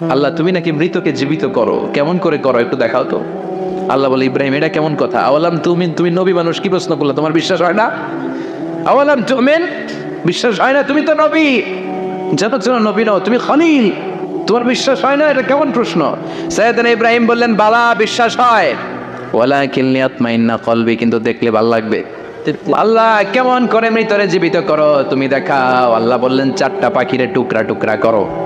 আল্লাহ, তুমি নাকি মৃতকে জীবিত করো? কেমন করে করো? একটু দেখাও তো। আল্লাহ বলে, ইব্রাহিম, এটা কেমন কথা? আওয়ালাম তুমি তুমি নবী মানুষ, কি প্রশ্ন করলে? তোমার বিশ্বাস হয় না? আওয়ালাম তুমেন, বিশ্বাস হয় না? তুমি তো নবী। জানো ছিল নবী নও, তুমি খলিল। তোমার বিশ্বাস হয় না? এটা কেমন প্রশ্ন? সৈয়দনা ইব্রাহিম বললেন, বালা, বিশ্বাস হয়। ওয়ালা কিল্লিয়াত মাইন্না কলবি, কিন্তু দেখলে ভালো লাগবে। আল্লাহ, কেমন করে মৃতরে জীবিত করো? তুমি দেখাও। আল্লাহ বললেন, চারটা পাখিরে টুকরা টুকরা করো।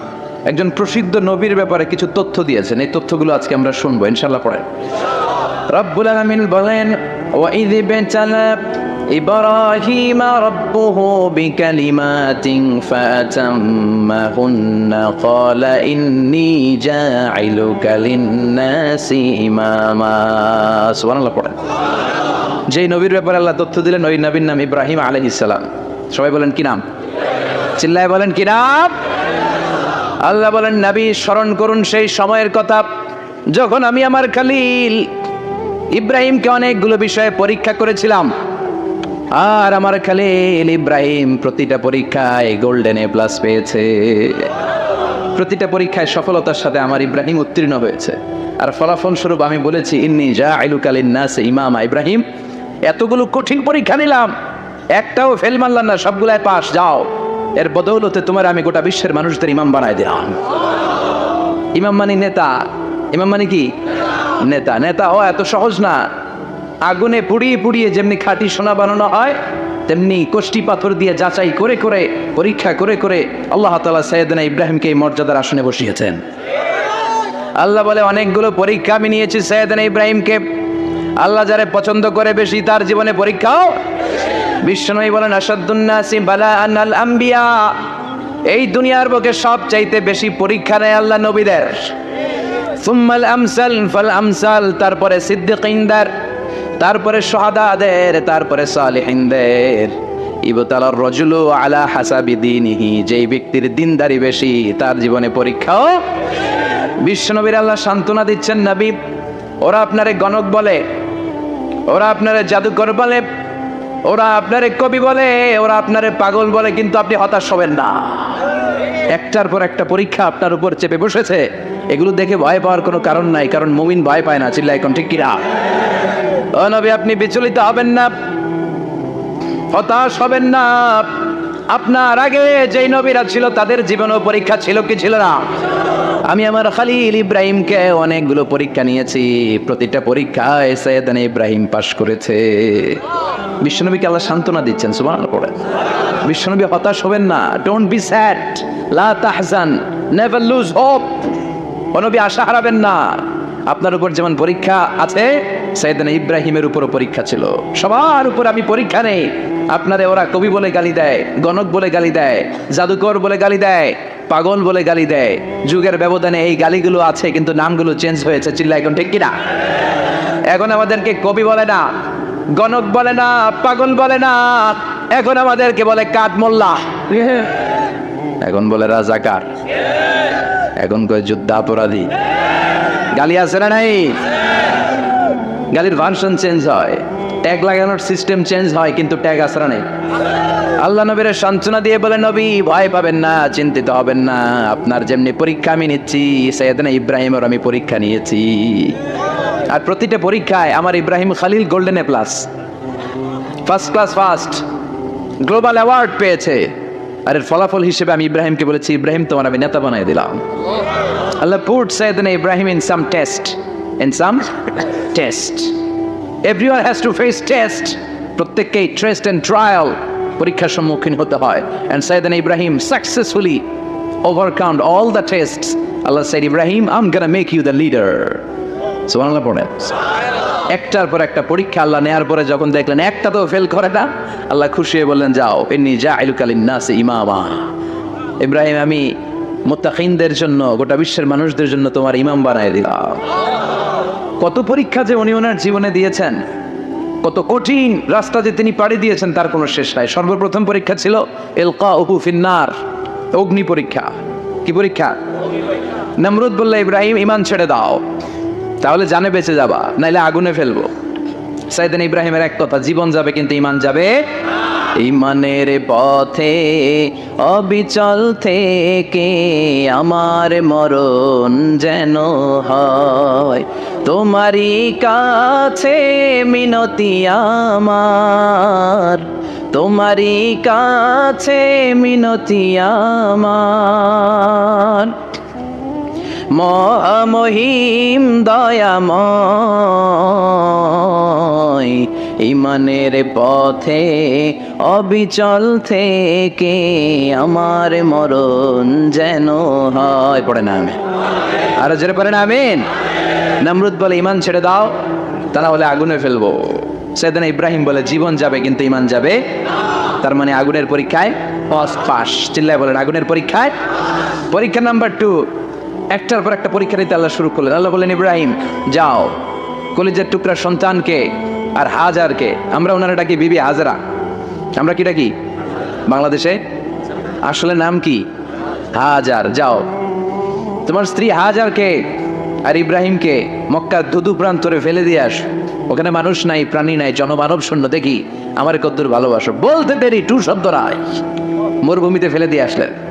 একজন প্রসিদ্ধ নবীর ব্যাপারে কিছু তথ্য দিয়েছেন। এই তথ্যগুলো আজকে আমরা শুনব ইনশাল্লাহ পড়ে রব্বুল আলমিন বলেন ওয়াইদি বেচালা ইব্রাহিম রব্বুহু বিকালিমাতিন ফাতাম্মাহুন ক্বালা ইন্নী জা'iলুকা লিন-নাসি ইমামা। সুবহানাল্লাহ পড়েন। যেই নবীর ব্যাপারে আল্লাহ তথ্য দিলেন, ওই নবীর নাম ইব্রাহিম আলাইহিস সালাম। সবাই বলেন, কি নাম? চিল্লায় বলেন, কি নাম? আল্লাহ বলেন, নবী, স্মরণ করুন সেই সময়ের কথা। যখন আমি আমার খালিল ইব্রাহিমকে অনেকগুলো বিষয়ে পরীক্ষা করেছিলাম, আর আমার খালিল ইব্রাহিম প্রতিটা পরীক্ষায় গোল্ডেন এ প্লাস পেয়েছে। প্রতিটা পরীক্ষায় সফলতার সাথে আমার ইব্রাহিম উত্তীর্ণ হয়েছে। আর ফলাফল স্বরূপ আমি বলেছি, ইন্নি যা আইলুকালিন নাস ইমামা ইব্রাহিম। এতগুলো কঠিন পরীক্ষা নিলাম। একটাও ফেল মারলাম না সবগুলায় পাস যাও। এর বদৌলতে তোমার আমি গোটা বিশ্বের মানুষদের ইমাম বানায় দিলাম। ইমাম মানে নেতা। ইমাম মানে কি? নেতা। নেতা ও এত সহজ না। আগুনে পুড়িয়ে পুড়িয়ে যেমনি খাঁটি সোনা বানানো হয়, তেমনি কোষ্টি পাথর দিয়ে যাচাই করে করে, পরীক্ষা করে করে আল্লাহ তালা সৈয়দনা ইব্রাহিমকে এই মর্যাদার আসনে বসিয়েছেন। আল্লাহ বলে, অনেকগুলো পরীক্ষা আমি নিয়েছি সৈয়দনা ইব্রাহিমকে। আল্লাহ যারা পছন্দ করে বেশি তার জীবনে পরীক্ষাও বিশ্বনবী বলেন আসাদুন্নাসি বালা আনাল আম্বিয়া। এই দুনিয়ার বুকে সব চাইতে বেশি পরীক্ষা নেয় আল্লাহ নবীদের। সুম্মাল আমসাল ফাল আমসাল, তারপরে সিদ্দিকিনদের, তারপরে সোহাদাদের, তারপরে সালেহিনদের। ইবতালার রজুলু আলা হাসাবি দিনিহি, যেই ব্যক্তির দিনদারি বেশি, তার জীবনে পরীক্ষাও বিশ্বনবীর আল্লাহ সান্ত্বনা দিচ্ছেন নবী। ওরা আপনারে গণক বলে, ওরা আপনারে জাদুকর বলে ওরা আপনারে কবি বলে, ওরা আপনারে পাগল বলে, কিন্তু আপনি হতাশ হবেন না। একটার পর একটা পরীক্ষা আপনার উপর চেপে বসেছে। এগুলো দেখে ভয় পাওয়ার কোনো কারণ নাই, কারণ মুমিন ভয় পায় না চিল্লা এখন ঠিক কিনা? ও নবী, আপনি বিচলিত হবেন না, হতাশ হবেন না। আপনার আগে যেই নবীরা ছিল, তাদের জীবনও পরীক্ষা ছিল কি ছিল না? আমি আমার খালিল ইব্রাহিমকে অনেকগুলো পরীক্ষা নিয়েছি। প্রতিটা পরীক্ষায় সৈয়দান ইব্রাহিম পাশ করেছে। বিশ্বনবীকে আল্লাহ সান্ত্বনা দিচ্ছেন সুমান পড়ে। বিশ্বনবী হতাশ হবেন না। ডোন্ট বি স্যাড লা তাহজান। নেভার লুজ হোপ নবী আশা হারাবেন না। আপনার উপর যেমন পরীক্ষা আছে সাইদান ইব্রাহিমের উপরও পরীক্ষা ছিল। সবার উপর আমি পরীক্ষা নেই। আপনারে ওরা কবি বলে গালি দেয়, গণক বলে গালি দেয়, জাদুকর বলে গালি দেয়, পাগল বলে গালি দেয়। যুগের ব্যবধানে এই গালিগুলো আছে, কিন্তু নামগুলো চেঞ্জ হয়েছে। চিল্লা এখন ঠিক কিনা? এখন আমাদেরকে কবি বলে না। গণক বলে না, পাগল বলে না। এখন আমাদেরকে বলে কাঠ মোল্লা। এখন বলে রাজাকার। এখন কয় যুদ্ধাপরাধী গালি আছে না নাই? গালির ভার্সন চেঞ্জ হয়। ট্যাগ লাগানোর সিস্টেম চেঞ্জ হয়, কিন্তু ট্যাগ না নেই। আল্লাহ নবীর সান্ত্বনা দিয়ে বলে, নবী, ভয় পাবেন না, চিন্তিত হবেন না। আপনার যেমনি পরীক্ষা আমি নিচ্ছি, সৈয়দনা ইব্রাহিমের আমি পরীক্ষা নিয়েছি। আর প্রতিটা পরীক্ষায় আমার Ibrahim Khalil golden A plus first class first global award পেয়েছে আর এর ফলাফল হিসেবে আমি ইব্রাহিমকে বলেছি, ইব্রাহিম, তোমার আমি নেতা বানিয়ে দিলাম Allah put Sayyidina Ibrahim, in some test. In some test. Everyone has to face test. প্রত্যেককেই টেস্ট এন্ড ট্রায়াল পরীক্ষার সম্মুখীন হতে হয় and Sayyidana Ibrahim successfully overcome all the test Allah said Ibrahim I'm gonna make you the leader পড়েন। একটার পর একটা পরীক্ষা আল্লাহ নেয়ার পরে যখন দেখলেন একটা তো ফেল করে না, আল্লাহ খুশি হয়ে বললেন, যাও এমনি যা আইলুকালিন নাসে ইমামা। ইব্রাহিম, আমি মুত্তাকিনদের জন্য, গোটা বিশ্বের মানুষদের জন্য তোমার ইমাম বানায় দিলাম। কত পরীক্ষা যে উনি ওনার জীবনে দিয়েছেন, কত কঠিন রাস্তা যে তিনি পাড়ি দিয়েছেন, তার কোনো শেষ নাই। সর্বপ্রথম পরীক্ষা ছিল এলকা অপু ফিন্নার, অগ্নি পরীক্ষা। কি পরীক্ষা? নমরুদ বললে, ইব্রাহিম, ইমান ছেড়ে দাও। তাহলে জানে বেঁচে যাবা, নাইলে আগুনে ফেলব। সাইদিন ইব্রাহিমের এক কথা, জীবন যাবে কিন্তু ইমান যাবে ইমানের পথে, অবিচল থেকে আমার মরণ যেন হয়। তোমারই কাছে মিনতি আমার, তোমারই কাছে মিনতি আমার। মহামহিম দয়াময়, ইমানের পথে, অবিচল থেকে আমার মরণ যেন হয়। পড়ে না আমি আরও জোরে পড়ে না আমিন। নমরুদ বলে ইমান ছেড়ে দাও তারা হলে আগুনে ফেলব। সেদিন ইব্রাহিম বলে, জীবন যাবে, কিন্তু ইমান যাবে। তার মানে আগুনের পরীক্ষায় পাস। চিল্লায় বলেন, আগুনের পরীক্ষায়? পরীক্ষা নাম্বার টু একটার পর একটা পরীক্ষা দিতে আল্লাহ শুরু করলেন। আল্লাহ বললেন, ইব্রাহিম, যাও। কলিজের টুকরা সন্তানকে আর হাজারকে। আমরা ওনারা ডাকি বিবি হাজারা। আমরা কি ডাকি? বাংলাদেশে? আসলে নাম কি? হাজার। যাও। তোমার স্ত্রী হাজারকে আর ইব্রাহিমকে মক্কা ধুধু প্রান্তরে ফেলে দিয়ে আস। ওখানে মানুষ নাই, প্রাণী নাই, জনমানব শূন্য। দেখি, আমার কদ্দুর ভালোবাসো। বলতে দেরি, টু শব্দ রায়। মরুভূমিতে ফেলে দিয়ে আসলেন।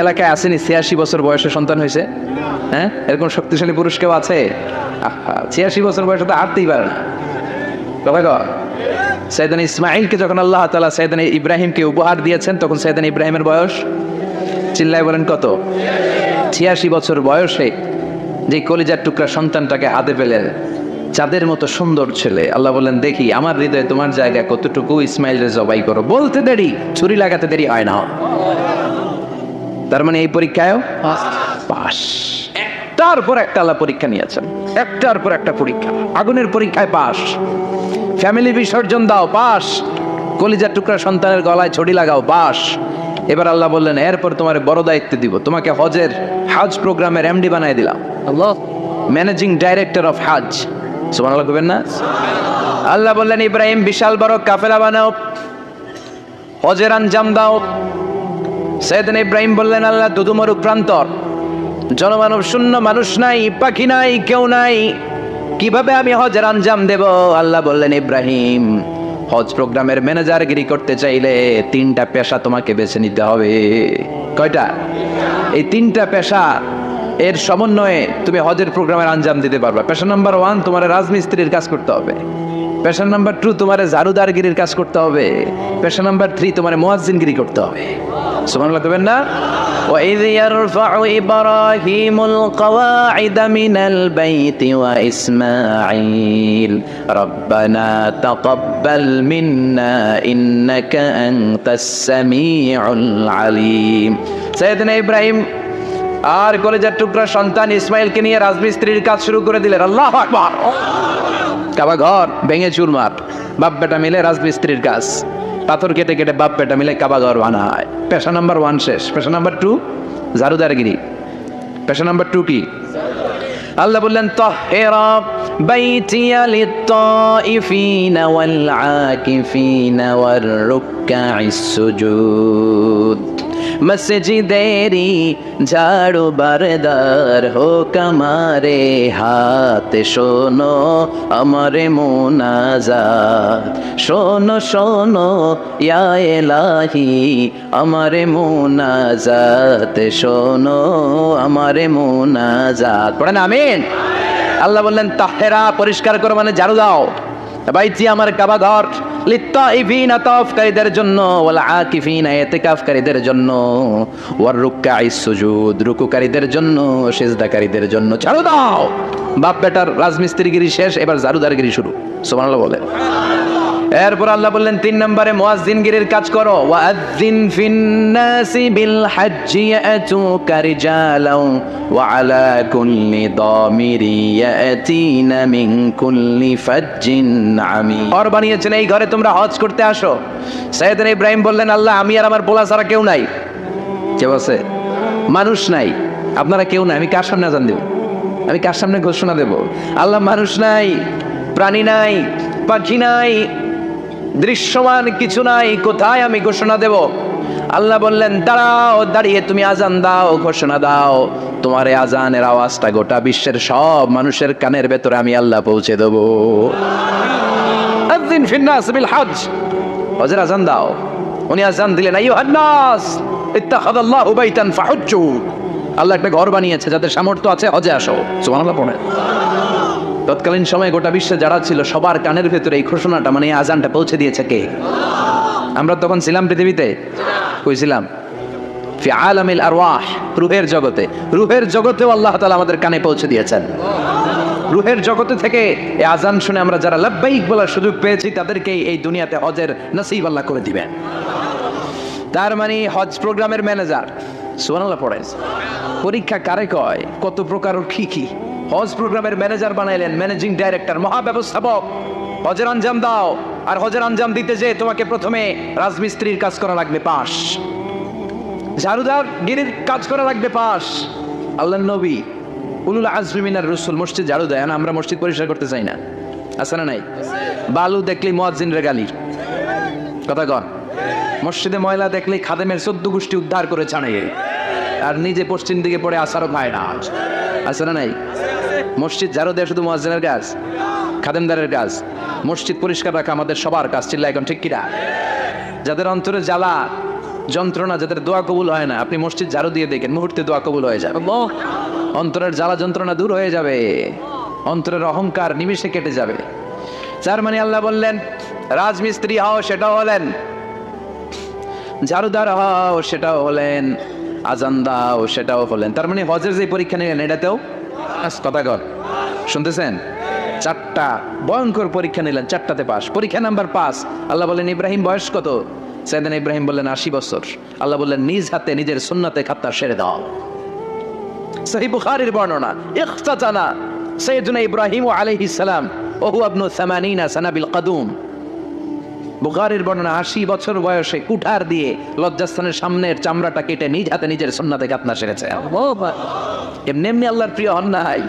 এলাকায় আসেনি, ছিয়াশি বছর বয়সে সন্তান হয়েছে। হ্যাঁ? এরকম শক্তিশালী পুরুষ কেউ আছে? ছিয়াশি বছর বয়সে তো হাঁটতেই পারে না। কথা ক সৈয়দান ইসমাইলকে যখন আল্লাহ তালা সৈয়দান ইব্রাহিমকে উপহার দিয়েছেন, তখন সৈয়দান ইব্রাহিমের বয়স চিল্লায় বলেন কত? ছিয়াশি বছর বয়সে যে কলিজার টুকরা সন্তানটাকে হাতে পেলেন, চাঁদের মতো সুন্দর ছেলে। আল্লাহ বলেন দেখি, আমার হৃদয়ে তোমার জায়গা কতটুকু? ইসমাইলের জবাই করো। বলতে দেরি, ছুরি লাগাতে দেরি হয় না। তার মানে এই পরীক্ষায়ও পাস। একটার পর একটা আল্লাহ পরীক্ষা নিয়েছেন। একটার পর একটা পরীক্ষা। আগুনের পরীক্ষায় পাস। ফ্যামিলি বিসর্জন দাও পাস। কলিজার টুকরা সন্তানের গলায় ছড়ি লাগাও পাস। এবার আল্লাহ বললেন এরপর তোমার বড় দায়িত্ব দিব। তোমাকে হজের হাজ প্রোগ্রামের এমডি বানাই দিলাম। আল্লাহ। ম্যানেজিং ডাইরেক্টর অফ হাজ সুবহানাল্লাহ কবেন না? আল্লাহ বললেন ইব্রাহিম বিশাল বড় কাফেলা বানাও। হজের আঞ্জাম দাও। সৈয়দিন ইব্রাহিম বললেন, আল্লাহ দুদুমরু প্রান্তর জনমানব শূন্য মানুষ নাই, পাখি নাই, কেউ নাই। কীভাবে আমি হজের আঞ্জাম দেব? আল্লাহ বললেন, ইব্রাহিম, হজ প্রোগ্রামের ম্যানেজারগিরি করতে চাইলে তিনটা পেশা তোমাকে বেছে নিতে হবে। কয়টা? এই তিনটা পেশা, এর সমন্বয়ে তুমি হজের প্রোগ্রামের আঞ্জাম দিতে পারবে। পেশা নাম্বার ওয়ান, তোমার রাজমিস্ত্রির কাজ করতে হবে। পেশা নাম্বার টু তোমার ঝাড়ুদারগিরির কাজ করতে হবে পেশা নাম্বার থ্রি তোমার মোয়াজ্জিনগিরি করতে হবে সুবহানাল্লাহ দেবেন না وإذ يرفع إبراهيم القواعد من البيت وإسماعيل ربنا تقبل منا إنك أنت السميع العليم سيدنا إبراهيم আর কলেজের টুকরা সন্তান ইসমাইলকে নিয়ে রাজমিস্ত্রির কাজ শুরু করে দিলেন আল্লাহ আকবার কাবা ঘর ভেঙে চুরমার। বাপ বেটা মিলে রাজমিস্ত্রির কাজ। পাথর কেটে কেটে বাপ বেটা মিলে কাবা ঘর বানায়। পেশা নাম্বার ওয়ান শেষ। পেশা নাম্বার টু ঝাড়ুদারগিরি পেশা নাম্বার টু কি? আল্লাহ বললেন, তহ বাইতিয়া ওয়াল আকিফিনা ওয়ার রুক্কাইস সুজুদ। মসজিদেরি ঝাড়ু বারদার হোক আমারে হাত শোনো আমারে মোনাজাত। শোনো শোনো, ইয়া এলাহি, আমারে মোনাজাত। শোনো আমারে মোনাজাত। পড়েন, আমিন। আল্লাহ বললেন, তাহেরা, পরিষ্কার করো মানে জারু দাও। বাইচি আমার কাবা ঘর। লিত্তাইফিনা তাওয়াফকারীদের জন্য জন্য জন্য জন্য। দাও! রাজমিস্ত্রিগিরি শেষ, এবার ঝাড়ুদারগিরি শুরু। সুবহানাল্লাহ বলে। এরপর আল্লাহ বললেন, তিন নম্বরে মুয়াজ্জিনগিরির কাজ করো। ওয়াজ্জিন ফিন্নাসি বিল হাজ্জি ইয়াতুকা রিজালাও ওয়া আলা কুল্লি দামিরি ইয়াতিনা মিন কুল্লি ফাজ্জিন আমিক ঘর বানিয়েছেন, এই ঘরে তোমরা হজ করতে আসো। সাইয়েদনা ইব্রাহিম বললেন, আল্লাহ, আমি আর আমার পোলা ছাড়া কেউ নাই। কেউ আছে মানুষ নাই। আপনারা কেউ নাই, আমি কার সামনে আজান দেব? আমি কার সামনে ঘোষণা দেব? আল্লাহ, মানুষ নাই, প্রাণী নাই, পাখি নাই দৃশ্যমান কিছু নাই, কোথায় আমি ঘোষণা দেব? আল্লাহ বললেন, দাঁড়াও, দাঁড়িয়ে তুমি আজান দাও, ঘোষণা দাও। তোমার এই আজানের আওয়াজটা গোটা বিশ্বের সব মানুষের কানের ভেতরে আমি আল্লাহ পৌঁছে দেবো। আযিন ফিন্নাস বিল হজ হজের আজান দাও। উনি আজান দিলেন আইয়ুহান নাস ইত্তাখাদাল্লাহু বাইতান ফাহুজ্জু। আল্লাহ একটা ঘর বানিয়েছে, যাদের সামর্থ্য আছে হজে আসো। সুবহানাল্লাহ পড়ে তৎকালীন সময়ে গোটা বিশ্বে যারা ছিল, সবার কানের ভেতরে এই ঘোষণাটা মানে এই আজানটা পৌঁছে দিয়েছে কে? আমরা তখন ছিলাম পৃথিবীতে? কই ছিলাম? ফি আলামিল আরওয়াহ, রুহের জগতে। রুহের জগতেও আল্লাহ তাআলা আমাদের কানে পৌঁছে দিয়েছেন। রুহের জগতে থেকে এই আজান শুনে আমরা যারা লাব্বাইক বলার সুযোগ পেয়েছি তাদেরকে এই দুনিয়াতে হজের নসিব আল্লাহ করে দিবেন। তার মানে হজ প্রোগ্রামের ম্যানেজার। সুবহানাল্লাহ পড়ে পরীক্ষা কারে কয়? কত প্রকার কি কি? হজ প্রোগ্রামের ম্যানেজার বানাইলেন, ম্যানেজিং ডাইরেক্টর, মহাব্যবস্থাপক। হজের আঞ্জাম দাও, আর হজের আঞ্জাম দিতে যে তোমাকে প্রথমে রাজমিস্ত্রির কাজ করা লাগবে পাশ ঝাড়ুদার গিরির কাজ করা লাগবে পাশ আল্লাহ নবী, উলুল আজমিনার রসুল, মসজিদ ঝাড়ু দেয় না, আমরা মসজিদ পরিষ্কার করতে চাই না। আছে না নাই? বালু দেখলি মুয়াজ্জিন গালি। কথা কন। মসজিদে ময়লা দেখলেই খাদেমের চোদ্দ গোষ্ঠী উদ্ধার করে ছাড়ে আর নিজে পশ্চিম দিকে পড়ে আসারও খায় না আছে না নাই? মসজিদ ঝাড়ু দেয় শুধু মুয়াজ্জিনের কাজ খাদেমদারের কাজ। মসজিদ পরিষ্কার রাখা আমাদের সবার কাজ চিল্লা এখন ঠিক কিনা? যাদের অন্তরে জ্বালা যন্ত্রণা যাদের দোয়া কবুল হয় না আপনি মসজিদ ঝাড়ু দিয়ে দেখেন মুহূর্তে দোয়া কবুল হয়ে যাবে। অন্তরের জ্বালা যন্ত্রণা দূর হয়ে যাবে। অন্তরের অহংকার নিমিষে কেটে যাবে। যার মানে আল্লাহ বললেন রাজমিস্ত্রি হও সেটাও হলেন। ঝাড়ুদার হও সেটাও হলেন। আজান দাও সেটাও হলেন। তার মানে হজের যে পরীক্ষা নিলেন এটাতেও শুনতেছেন? চারটা, ভয়ঙ্কর পরীক্ষা নিলেন, চারটাতে পাস। পরীক্ষা নাম্বার পাস আল্লাহ বললেন ইব্রাহিম, বয়স কত? সাইদান ইব্রাহিম বললেন, আশি বছর। আল্লাহ বললেন, নিজ হাতে, নিজের সুন্নাতে খাত্তা সেরে দাও। সহি বুখারীর বর্ণনা, ইখতাতানা সাইয়েদুনা ইব্রাহিম আলাইহিস সালাম, ওহু আবনু সামানিনা সানাবিল কাদুম। বুখারীর বর্ণনা, আশি বছর বয়সে কুঠার দিয়ে লজ্জাস্থানের সামনের চামড়াটা কেটে নিজ হাতে নিজের সন্ন্যাতে কাপনা সেরেছে। এমনি এমনি আল্লাহর প্রিয় হন নাই।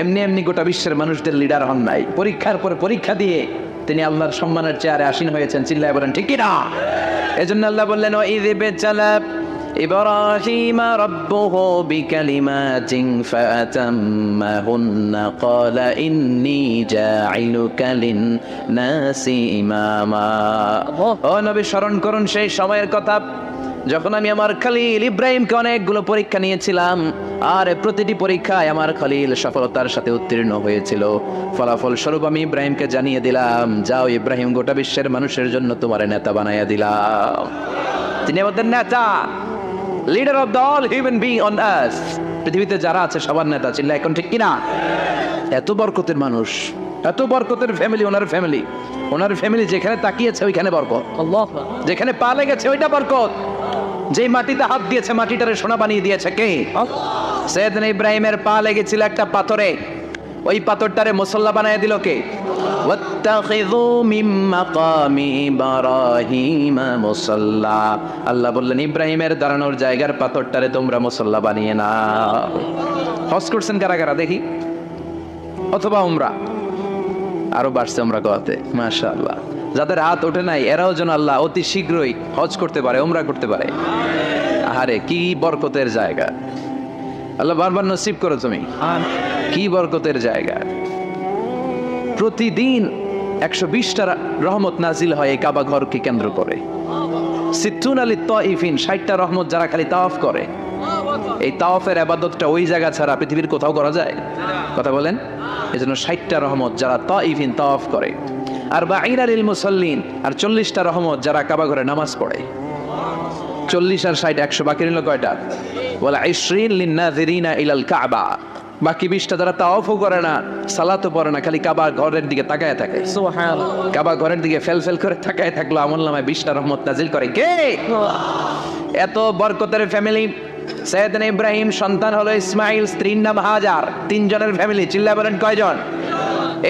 এমনি এমনি গোটা বিশ্বের মানুষদের লিডার হন নাই। পরীক্ষার পর পরীক্ষা দিয়ে তিনি আল্লাহর সম্মানের চেয়ারে আসীন হয়েছেন। চিল্লায় বলেন ঠিকই না এজন্য আল্লাহ বললেন ও ইদে বেচালা إبراهيم ربه بكلمات فأتمهن قال إني جاعلك للناس إماما ও নবী স্মরণ করুন সেই সময়ের কথা যখন আমি আমার খালিল ইব্রাহিমকে অনেকগুলো পরীক্ষা নিয়েছিলাম আর প্রতিটি পরীক্ষায় আমার খালিল সফলতার সাথে উত্তীর্ণ হয়েছিল ফলাফল স্বরূপ আমি ইব্রাহিমকে জানিয়ে দিলাম যাও ইব্রাহিম গোটা বিশ্বের মানুষের জন্য তোমার নেতা বানাইয়া দিলাম তিনি আমাদের নেতা Leader of the all human being on earth পৃথিবীতে যারা আছে সবার নেতা চিল্লা এখন ঠিক কিনা? এত বরকতের মানুষ এত বরকতের ফ্যামিলি ওনার ফ্যামিলি ওনার ফ্যামিলি যেখানে তাকিয়েছে ওইখানে বরকত। যেখানে পা লেগেছে ওইটা বরকত। যেই মাটিতে হাত দিয়েছে মাটিটারে সোনা বানিয়ে দিয়েছে কে? সৈয়দনা ইব্রাহিমের পা লেগেছিল একটা পাথরে। ওই পাথরটারে মুসল্লা বানিয়ে দিল কে? আল্লাহ বললেন ইব্রাহিমের দাঁড়ানোর জায়গার পাথরটারে তোমরা মুসল্লা বানিয়ে না হস করছেন কারা কারা দেখি? অথবা উমরা? আরও বাড়ছে আমরা গোয়াতে মাসা আল্লাহ যাদের হাত ওঠে নাই এরাও যেন আল্লাহ অতি শীঘ্রই হজ করতে পারে ওমরা করতে পারে। আরে কি বরকতের জায়গা। আল্লাহ বারবার নসিব করো তুমি। কি বরকতের জায়গা। প্রতিদিন একশো বিশটা রহমত নাজিল হয় এই কাবা ঘরকে কেন্দ্র করে। সিদ্ধুন আলী তইফিন, ষাটটা রহমত যারা খালি তাওয়াফ করে। এই তাওয়াফের আবাদতটা ওই জায়গা ছাড়া পৃথিবীর কোথাও করা যায়? কথা বলেন। এই জন্য ষাটটা রহমত যারা তাইফিন তাওয়াফ করে। আর বা আইনারিল মুসল্লিন, আর চল্লিশটা রহমত যারা কাবা ঘরে নামাজ পড়ে। চল্লিশ আর ষাট একশো বাকি নিল কয়টা? বলে আইশ্রিন লিন্নাযিরিনা ইলাল কাবা। বাকি বিশটা যারা তাওয়াফও করে না সালাতও পড়ে না খালি কাবা ঘরের দিকে তাকায় থাকে। কাবা ঘরের দিকে ফেল ফেল করে তাকায় থাকল আমল নামায় বিশটা রহমত নাজিল করে। কে? এত বরকতের ফ্যামিলি সৈয়দনা ইব্রাহিম সন্তান হলো ইসমাইল স্ত্রীর নাম হাজার। তিনজনের ফ্যামিলি চিল্লা বলেন কয়জন?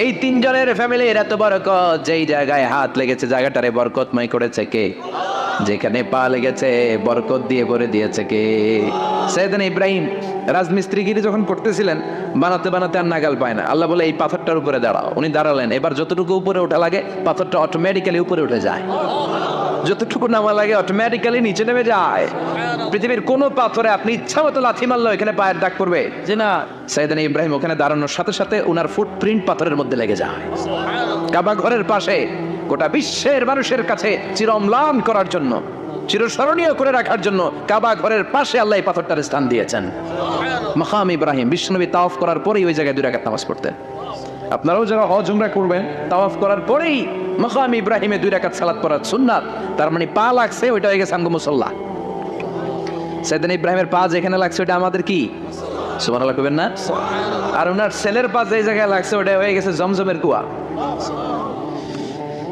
এই তিনজনের ফ্যামিলির এত বরকত যেই জায়গায় হাত লেগেছে জায়গাটারে বরকতময় করেছে কে? যেখানে পা লেগেছে বরকত দিয়ে ভরে দিয়েছে কে? সৈয়দনা ইব্রাহিম রাজমিস্ত্রিগিরি যখন করতেছিলেন বানাতে বানাতে আর নাগাল পায় না। আল্লাহ বলে এই পাথরটার উপরে দাঁড়াও। উনি দাঁড়ালেন। এবার যতটুকু উপরে ওঠা লাগে পাথরটা অটোমেটিক্যালি উপরে উঠে যায়। যতটুকু নামা লাগে অটোমেটিক্যালি নিচে নেমে যায়। পৃথিবীর কোনো পাথরে আপনি ইচ্ছা মতো লাথি মারলো এখানে পায়ের দাগ পড়বে। যে না। সাইদান ইব্রাহিম ওখানে দাঁড়ানোর সাথে সাথে ওনার ফুটপ্রিন্ট পাথরের মধ্যে লেগে যায়। কাবা ঘরের পাশে গোটা বিশ্বের মানুষের কাছে চিরম্লান করার জন্য চিরস্মরণীয় করে রাখার জন্য কাবা ঘরের পাশে আল্লাহ পাথরটার স্থান দিয়েছেন। মাকাম ইব্রাহিম, বিশ্বনবী তাওয়াফ করার পরেই ওই জায়গায় দুই রাকাত নামাজ পড়তেন। আপনারাও যারা হজ করবেন, তাওয়াফ করার পরেই মাকাম ইব্রাহিমে দুই রাকাত সালাত পড়ার সুন্নাত, তার মানে পা লাগছে, ওইটা হয়ে গেছে আমগো মুসল্লা। সেদিন ইব্রাহিমের পা যেখানে লাগছে ওটা আমাদের কি? সুবহানাল্লাহ কবেন না? আর ওনার ছেলের পা যে জায়গায় লাগছে ওটা হয়ে গেছে জমজমের কুয়া।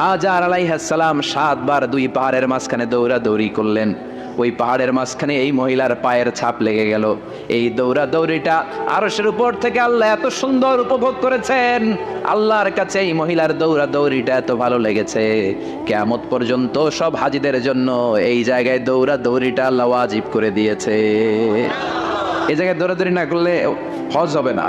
হাজার আলাইহাসালাম সাতবার দুই পাহাড়ের মাঝখানে দৌড়া দৌড়ি করলেন। ওই পাহাড়ের মাঝখানে এই মহিলার পায়ের ছাপ লেগে গেল। এই দৌড়া দৌড়িটা আরশের উপর থেকে আল্লাহ এত সুন্দর উপভোগ করেছেন। আল্লাহর কাছে এই মহিলার দৌড়া দৌড়িটা এত ভালো লেগেছে। কেমত পর্যন্ত সব হাজিদের জন্য এই জায়গায় দৌড়া দৌড়িটা আল্লাহ ওয়াজিব করে দিয়েছে। এই জায়গায় দৌড়াদৌড়ি না করলে হজ হবে না।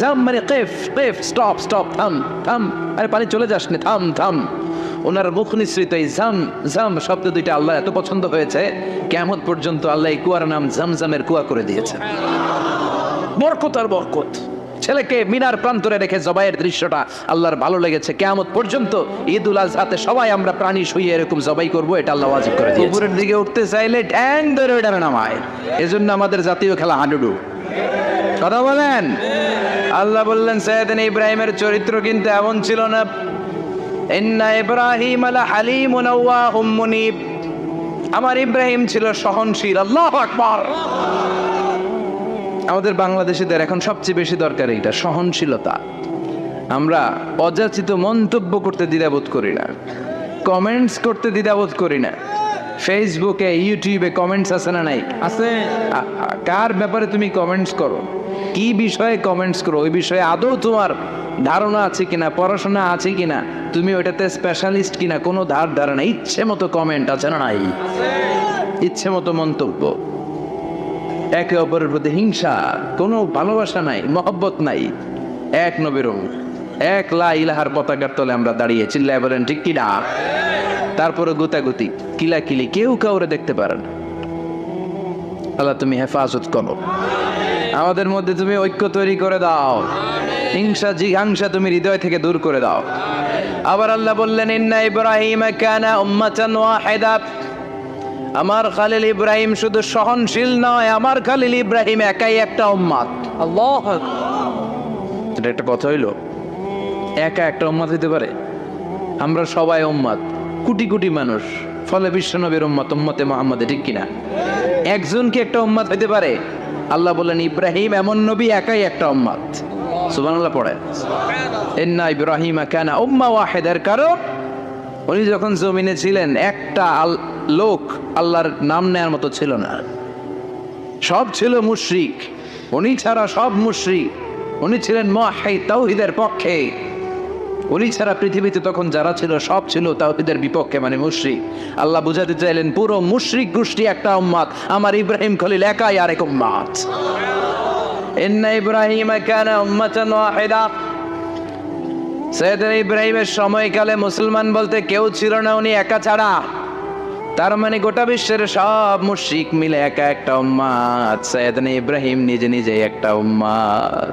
জাম মানে কেফ কেফ, স্টপ স্টপ, থাম থাম। আরে পানি চলে যাস না, থাম থাম। ওনার মুখ নিঃসৃত এই জাম জাম শব্দ দুইটা আল্লাহ এত পছন্দ হয়েছে কেমন পর্যন্ত আল্লাহ এই কুয়ার নাম জামজামের কুয়া করে দিয়েছে বরকত আর বরকত। ছেলেকে মিনার প্রান্তরে রেখে জবাইয়ের দৃশ্যটা আল্লাহর ভালো লেগেছে। কেমন পর্যন্ত ঈদ উল আজহাতে সবাই আমরা প্রাণী শুয়ে এরকম জবাই করব, এটা আল্লাহ ওয়াজিব করে দিয়েছে। উপরের দিকে উঠতে চাইলে ট্যাং ধরে ওটা নামায়। এজন্য আমাদের জাতীয় খেলা হাডুডু। কথা বলেন? আল্লাহ বললেন, সৈয়দিন ইব্রাহিমের চরিত্র কিন্তু এমন ছিল না। ইন্না ইব্রাহিম আলা আওয়াহুম মুনিব আমার ইব্রাহিম ছিল সহনশীল। আল্লাহ আকবার! আমাদের বাংলাদেশিদের এখন সবচেয়ে বেশি দরকার এইটা, সহনশীলতা। আমরা অযাচিত মন্তব্য করতে দ্বিধাবোধ করি না। কমেন্টস করতে দ্বিধাবোধ করি না। ফেসবুকে ইউটিউবে কমেন্টস আছে না নাই? আছে। কার ব্যাপারে তুমি কমেন্টস করো? কি বিষয়ে কমেন্টস করো? ওই বিষয়ে আদৌ তোমার ধারণা আছে কিনা? পড়াশোনা আছে কিনা? তুমি ওইটাতে স্পেশালিস্ট কিনা? কোনো ধার ধারণা ইচ্ছে মতো কমেন্ট আছে না নাই? ইচ্ছে মতো মন্তব্য। একে অপরের প্রতি হিংসা কোনো ভালোবাসা নাই মহব্বত নাই। এক নবীর এক লা ইলাহার পতাকার তলে আমরা দাঁড়িয়ে চিল্লায় বলেন ঠিক কিনা তারপরে গুতাগুতি কিলাকিলি কেউ কাউরে দেখতে পারে না। আল্লাহ তুমি হেফাজত করো। আমাদের মধ্যে তুমি ঐক্য তৈরি করে দাও। হিংসা জিঘাংসা তুমি হৃদয় থেকে দূর করে দাও। আবার আল্লাহ বললেন ইন্না ইব্রাহিম কানা উম্মাতান ওয়াহিদা। আমার খালিল ইব্রাহিম শুধু সহনশীল নয় আমার খালিল ইব্রাহিম একাই একটা উম্মাদ আল্লাহ এটা একটা কথা হইল একা একটা উম্মাদ হইতে পারে? আমরা সবাই উম্মাদ কোটি কোটি মানুষ। ফলে বিশ্বনবীর উম্মত, উম্মতে মোহাম্মদে ঠিক কিনা? একজন কি একটা উম্মাদ হইতে পারে? আল্লাহ বলেন, ইব্রাহিম এমন নবী একাই একটা উম্মাদ সুবহানাল্লাহ পড়ে ইন্না ইব্রাহিম কানা উম্মা ওয়াহিদের। কারণ উনি যখন জমিনে ছিলেন, একটা লোক আল্লাহর নাম নেয়ার মতো ছিল না। সব ছিল মুশরিক। উনি ছাড়া সব মুশরিক। উনি ছিলেন মহাই তাওহিদের পক্ষে। উনি ছাড়া পৃথিবীতে তখন যারা ছিল, সব ছিল তাওহিদের বিপক্ষে মানে মুশরিক। আল্লাহ বুঝাতে চাইলেন, পুরো মুশরিক গোষ্ঠী একটা উম্মাদ আমার ইব্রাহিম খলিল একাই আরেক উম্মাদ ইন্না ইব্রাহিম কানা উম্মাতান ওয়াহিদা। সৈয়দ ইব্রাহিমের সময়কালে মুসলমান বলতে কেউ ছিল না উনি একা ছাড়া। তার মানে গোটা বিশ্বের সব মুশরিক মিলে একা একটা উম্মাদ সৈয়দনা ইব্রাহিম নিজে নিজে একটা উম্মাদ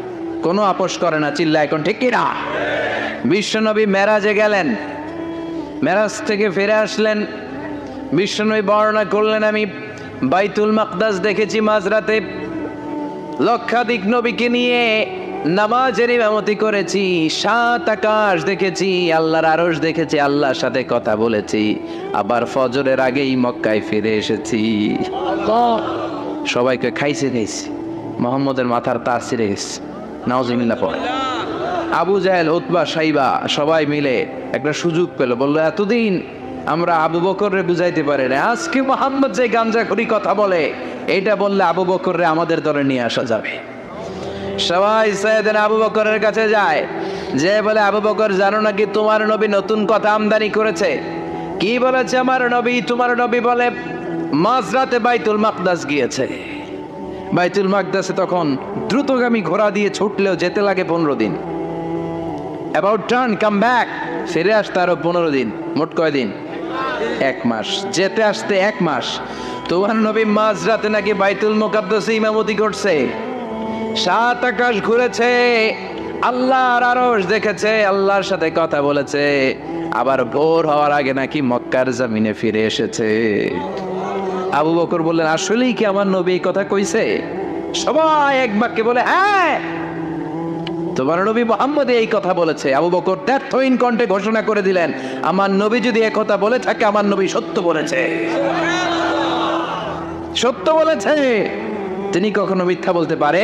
কোনো আপোষ করে না চিল্লা এখন ঠিক কিনা বিশ্বনবী মেরাজে গেলেন। মেরাজ থেকে ফিরে আসলেন। বিশ্বনবী বর্ণনা করলেন আমি বাইতুল মাকদাস দেখেছি মাঝরাতে। লক্ষাধিক নবীকে নিয়ে নামাজের ইমামতি করেছি সাত আকাশ দেখেছি আল্লাহর আরশ দেখেছি আল্লাহর সাথে কথা বলেছি আবার ফজরের আগেই মক্কায় ফিরে এসেছি। সবাইকে খাইছে খাইছে। মোহাম্মদের মাথার তার ছিঁড়ে গেছে নাওজমিল্লা পড়ে আবু জাহেল, উতবা, সাইবা, সবাই মিলে একটা সুযোগ পেল, বলল, এতদিন আমরা আবু বকররে বুঝাইতে পারি না আজকে মোহাম্মদ যে গাঞ্জাখুরি কথা বলে, এটা বললে আবু বকররে আমাদের দলে নিয়ে আসা যাবে। সবাই সৈয়দের আবু বকরের কাছে যায়। যে বলে, আবু বকর, জানো নাকি তোমার নবী নতুন কথা আমদানি করেছে? কি বলেছে আমার নবী? তোমার নবী বলে, মাঝরাতে বাইতুল মাকদাস গিয়েছে। বাইতুল মাকদাসে তখন দ্রুতগামী ঘোড়া দিয়ে ছুটলেও যেতে লাগে পনেরো দিন। অ্যাবাউট টার্ন কাম ব্যাক ফিরে আসতে আরও পনেরো দিন, মোট কয় দিন? এক মাস। যেতে আসতে এক মাস। তোমার নবী মাঝরাতে নাকি বাইতুল মোকাদ্দাসে ইমামতি করছে। সাত আকাশ ঘুরেছে, আল্লাহর আরশ দেখেছে, আল্লাহর সাথে কথা বলেছে। আবার ভোর হওয়ার আগে নাকি মক্কার জামিনে ফিরে এসেছে। আবু বকর বললেন, আসলেই কি আমার নবী এই কথা কইছে? সবাই এক বাক্যে বলে হ্যাঁ তোমার নবী মোহাম্মদ এই কথা বলেছে। আবু বকর ব্যর্থহীন কণ্ঠে ঘোষণা করে দিলেন, আমার নবী যদি কথা বলে থাকে, আমার নবী সত্য বলেছে। সত্য বলেছে। তিনি কখনো মিথ্যা বলতে পারে?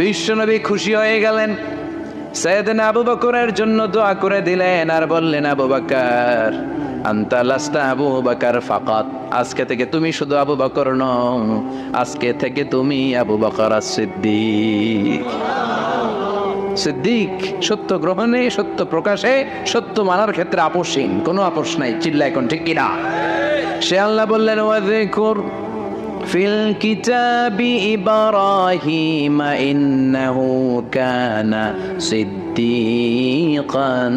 বিশ্বনবী খুশি হয়ে গেলেন। সৈয়দনা আবু বকরের জন্য দোয়া করে দিলেন আর বললেন, আবু বকর আন্তা লাস্তা আবু বকর ফাকাত। আজকে থেকে তুমি শুধু আবু বকর নও, আজকে থেকে তুমি আবু বকর সিদ্দিক সিদ্দিক, সত্য গ্রহণে, সত্য প্রকাশে, সত্য মানার ক্ষেত্রে আপোষহীন, কোনো আপোষ নাই চিল্লা এখন ঠিক কিনা? সে আল্লাহ বললেন, ওয়াযকুর ফিল কিতাবি ইব্রাহিম ইন্নাহু কানা সিদ্দিকান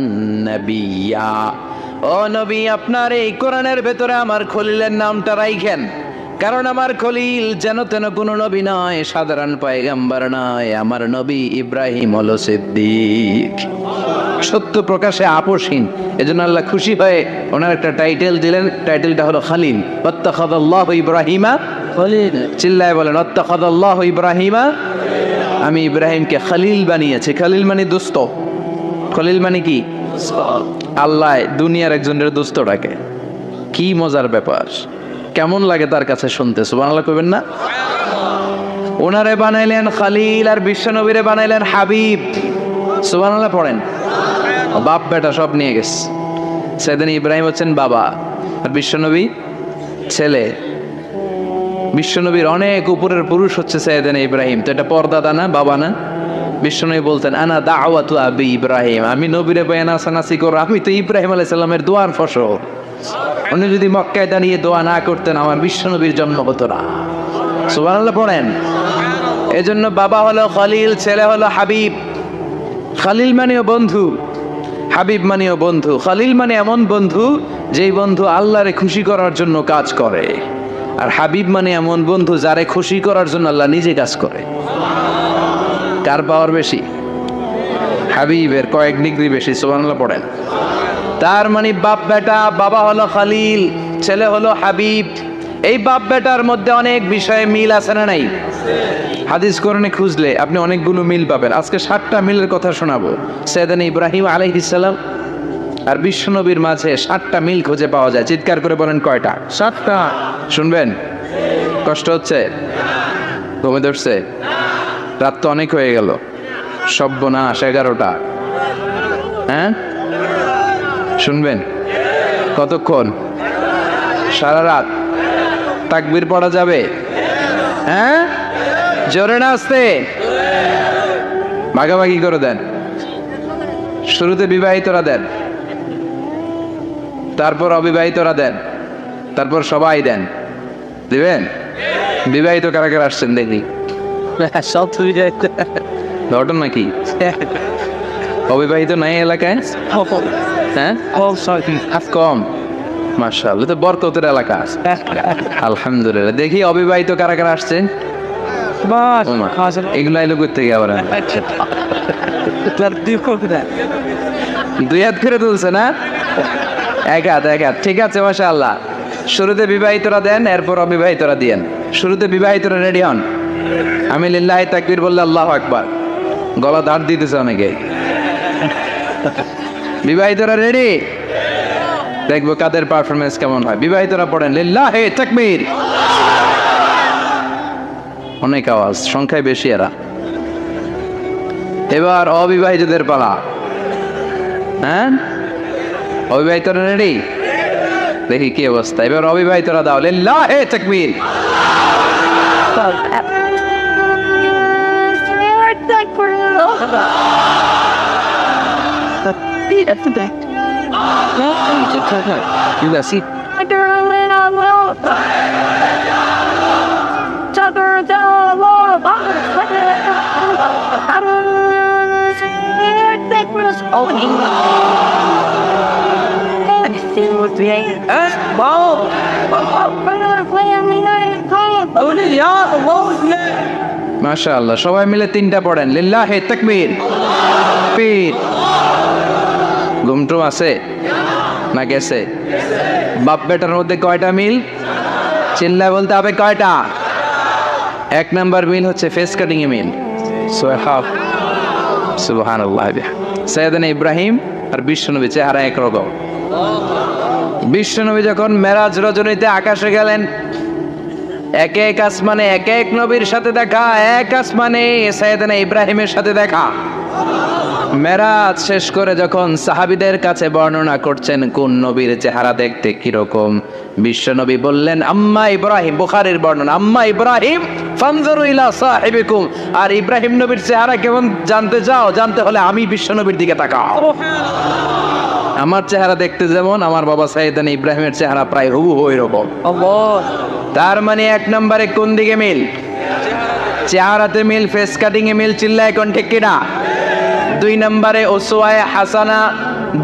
নাবিয়্যা ও নবী, আপনার এই কোরআনের ভেতরে আমার খলিলের নামটা রাইখেন। কারণ আমার খলিল যেন তেন কোনো নবী নয়, সাধারণ পয়গাম্বার নয়, আমার নবী ইব্রাহিম হলো সিদ্দিক। সত্য প্রকাশে আপোষহীন, এজন্য আল্লাহ খুশি হয়ে ওনার একটা টাইটেল দিলেন, টাইটেলটা হলো খালিল। অত্তাখাদাল্লাহ ইব্রাহিমা খলিল। চিল্লায় বলেন, অত্তাখাদাল্লাহ ইব্রাহিমা আমি ইব্রাহিমকে খালিল বানিয়েছি। খালিল মানে দোস্ত খলিল মানে কি? আল্লাহ দুনিয়ার একজনের দোস্ত ডাকে। কি মজার ব্যাপার। কেমন লাগে তার কাছে শুনতে? সুবহানাল্লাহ কবেন না? ওনারে বানাইলেন খালিল আর বিশ্বনবীরে বানাইলেন হাবিব। সুবহানাল্লাহ পড়েন। বাপ বেটা সব নিয়ে গেছে। সেদিন ইব্রাহিম হচ্ছেন বাবা। আর বিশ্বনবী ছেলে। বিশ্বনবীর অনেক উপরের পুরুষ হচ্ছে সৈয়দান ইব্রাহিম। তো এটা পর্দাদা না বাবা না? বিশ্বনবী বলতেন, আনা দাওয়াতু আবি ইব্রাহিম। আমি নবীরে বয়ান আসানাসি করো। আমি তো ইব্রাহিম আলাইহিস সালামের দোয়ার ফসল। উনি যদি মক্কায় দাঁড়িয়ে দোয়া না করতেন, আমার বিশ্বনবীর জন্ম হতো না। সুবহানাল্লাহ, পড়েন। এজন্য বাবা হলো খলিল, ছেলে হলো হাবিব। খালিল মানেও বন্ধু, হাবিব মানেও বন্ধু। খালিল মানে এমন বন্ধু, যেই বন্ধু আল্লাহরে খুশি করার জন্য কাজ করে। আর হাবিব মানে এমন বন্ধু যারে খুশি করার জন্য আল্লাহ নিজে কাজ করে। কার পাওয়ার বেশি। হাবিবের কয়েক ডিগ্রি বেশি সোবানাল্লাহ পড়েন। তার মানে বাপ বেটা, বাবা হলো খালিল, ছেলে হলো হাবিব। এই বাপ বেটার মধ্যে অনেক বিষয়ে মিল আছে না নাই? হাদিস করণে খুঁজলে আপনি অনেকগুলো মিল পাবেন। আজকে সাতটা মিলের কথা শোনাবো। সৈয়দান ইব্রাহিম আলাইহিসাল্লাম আর বিশ্বনবীর মাঝে সাতটা মিল খুঁজে পাওয়া যায়। চিৎকার করে বলেন কয়টা? সাতটা। শুনবেন? কষ্ট হচ্ছে? ঘুমে ধরছে? রাত তো অনেক হয়ে গেল। সব্যনাশ এগারোটা। হ্যাঁ? শুনবেন? কতক্ষণ? সারা রাত। তাকবির পড়া যাবে? হ্যাঁ? জোরে না আসতে ভাগাভাগি করে দেন। শুরুতে বিবাহিতরা দেন। তারপর অবিবাহিতরা দেন। তারপর সবাই দেন। দিবেন? বিবাহিত কারা কারা আসছেন দেখি। সব ঘটন নাকি? অবিবাহিত নাই এলাকায়? হ্যাঁ কম। মার্শাল তো বরকতের এলাকা আলহামদুলিল্লাহ দেখি অবিবাহিত কারা কারা আসছেন ওমা, এগুলো আইলো থেকে আবার? দুই হাত করে তুলছে না? এক হাত এক হাত। ঠিক আছে মাসা আল্লাহ শুরুতে বিবাহিতরা দেন এরপর অবিবাহিতরা দিয়েন। শুরুতে বিবাহিতরা রেডি হন। আমি লিল্লাহ তাকবির বললে আল্লাহ আকবার। গলা দাঁড় দিতেছে অনেকে। বিবাহিতরা রেডি দেখব কাদের পারফরমেন্স কেমন হয়। বিবাহিতরা পড়েন, লিল্লাহ তাকবীর। অনেক আওয়াজ, সংখ্যায় বেশি এরা। এবার অবিবাহিতদের পালা। হ্যাঁ? অবিবাহিতরা রেডি দেখি কি অবস্থা। এবার অবিবাহিতরা দাও, লিল্লাহ তাকবীর। Beat at the back. No, no, you You gotta. I I be a ball. I'm. Oh, yeah, the lowest net. মাশা আল্লাহ সবাই মিলে তিনটা পড়েন। লিল্লাহে তাকবীর। পীর। ঘুমটুম আছে? না গেছে? বাপ বেটার মধ্যে কয়টা মিল? চিল্লায় বলতে হবে কয়টা? এক নাম্বার মিল হচ্ছে ফেস কাটিং এ মিল সুবহান আল্লাহ সৈয়দান ইব্রাহিম আর বিশ্বনবী, চেহারা একরকম বিশ্বনবী যখন মেরাজ রজনীতে আকাশে গেলেন এক এক আসমানে, এক এক নবীর সাথে দেখা, এক আসমানে সৈয়দনা ইব্রাহিমের সাথে দেখা। মেরাজ শেষ করে যখন সাহাবিদের কাছে বর্ণনা করছেন, কোন নবীর চেহারা দেখতে কীরকম, বিশ্বনবী বললেন, আম্মা ইব্রাহিম, বুখারীর বর্ণনা, আম্মা ইব্রাহিম, ফানজুরু ইলা সাহিবিকুম, আর ইব্রাহিম নবীর চেহারা কেমন, জানতে চাও? জানতে হলে আমি বিশ্বনবীর দিকে তাকাও। আমার চেহারা দেখতে যেমন আমার বাবা সাইদান ইব্রাহিমের চেহারা প্রায় রবু হয়ে রব তার মানে এক নম্বরে কোন দিকে মিল? চেহারাতে মিল ফেস কাটিং এ মিল চিল্লায় ঠিক কিনা দুই নম্বরে ওসোয়ায় হাসানা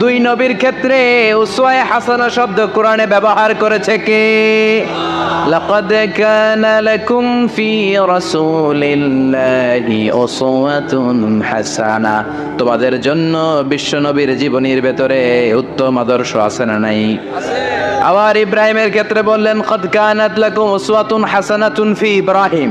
দুই নবীর ক্ষেত্রে ওসোয়ায় হাসানা শব্দ কোরআনে ব্যবহার করেছে কে لقد كان لكم في رسول الله أسوة حسنة তোমাদের জন্য বিশ্বনবীর জীবনীর ভেতরে উত্তম আদর্শ আছে না নাই আবার ইব্রাহিমের ক্ষেত্রে বললেন কদ কানাত লাকুম উসওয়াতুন হাসানাতুন ফি ইব্রাহিম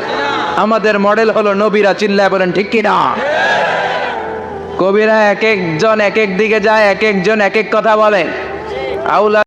আমাদের মডেল হলো নবীরা চিল্লায় বলেন, ঠিক কিনা? কবিরা এক একজন এক এক দিকে যায়, এক একজন এক এক কথা বলেন। আউলা